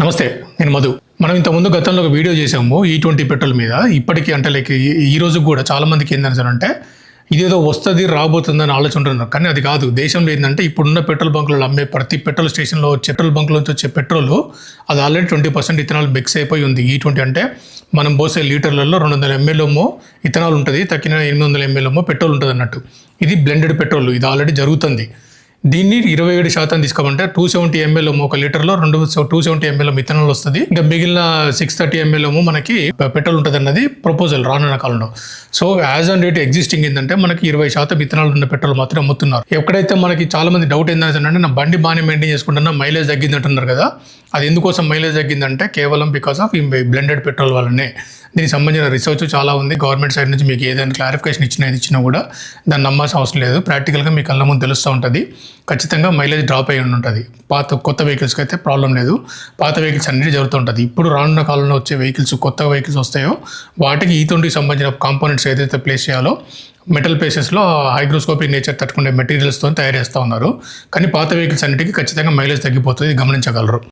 నమస్తే నేను మధు. మనం ఇంతకుముందు గతంలో ఒక వీడియో చేసాము ఈ ట్వంటీ పెట్రోల్ మీద. ఇప్పటికీ అంటే లైక్ ఈ- రోజు కూడా చాలా మందికి ఏంటంటే ఇదేదో వస్తుంది రాబోతుందని ఆలోచన ఉంటున్నారు కానీ అది కాదు. దేశంలో ఏంటంటే ఇప్పుడున్న పెట్రోల్ బంకులలో అమ్మే ప్రతి పెట్రోల్ స్టేషన్లో పెట్రోల్ బంకుల నుంచి వచ్చే పెట్రోల్ అది already twenty percent ethanol mix అయిపోయి ఉంది. E ఈ ట్వంటీ అంటే మనం పోసే లీటర్లలో రెండు వందల ఎంఎల్ఏమో ఇథనాల్ ఉంటుంది తక్కిన ఎనిమిది వందల ఎంఎల్ఏమో పెట్రోల్ ఉంటుంది అన్నట్టు ఇది బ్లెండెడ్ పెట్రోల్. ఇది ఆల్రెడీ జరుగుతుంది. దీన్ని ఇరవై ఏడు శాతం తీసుకోమంటే టూ సెవెంటీ ఎంఎల్ ఒక లీటర్లో రెండు టూ సెవెంటీ ఎంఎల్ మిథనాల్ వస్తుంది. ఇంకా మిగిలిన సిక్స్ థర్టీ ఎంఎల్ మనకి పెట్రోల్ ఉంటుంది అన్నది ప్రపోజల్ రానున్న కాలంలో. So as on date existing ఏంటంటే మనకి ఇరవై శాతం మిథనాల్ ఉన్న పెట్రోల్ మాత్రం అమ్ముతున్నారు. ఎక్కడైతే మనకి చాలా మంది డౌట్ ఏంటంటే నా బండి బాగానే మెయింటైన్ చేసుకుంటున్నా మైలేజ్ తగ్గింది అంటున్నారు కదా అది ఎందుకోసం మైలేజ్ తగ్గిందంటే కేవలం బికాస్ ఆఫ్ ఈ బ్లెండెడ్ పెట్రోల్ వల్లనే. దీనికి సంబంధించిన రీసెర్చ్ చాలా ఉంది. గవర్నమెంట్ సైడ్ నుంచి మీకు ఏదైనా క్లారిఫికేషన్ ఇచ్చినా ఇది ఇచ్చినా కూడా దాన్ని నమ్మాల్సిన అవసరం లేదు. ప్రాక్టికల్గా మీ కళ్ళ ముందు తెలుస్తూ ఉంటుంది. ఖచ్చితంగా మైలేజ్ డ్రాప్ అయి ఉంటుంది పాత కొత్త వెహికల్స్కి అయితే ప్రాబ్లం లేదు. పాత వెహికల్స్ అన్నిటి జరుగుతుంటుంది ఇప్పుడు రానున్న కాలంలో వచ్చే వెహికల్స్ కొత్త వెహికల్స్ వస్తాయో వాటికి ఈ తొండికి సంబంధించిన కాంపోనెంట్స్ ఏదైతే ప్లేస్ చేయాలో మెటల్ ప్లేసెస్లో హైగ్రోస్కోపిక్ నేచర్ తట్టుకునే మెటీరియల్స్తో తయారు చేస్తూ ఉన్నారు. కానీ పాత వెహికల్స్ అన్నిటికీ ఖచ్చితంగా మైలేజ్ తగ్గిపోతుంది. గమనించగలరు.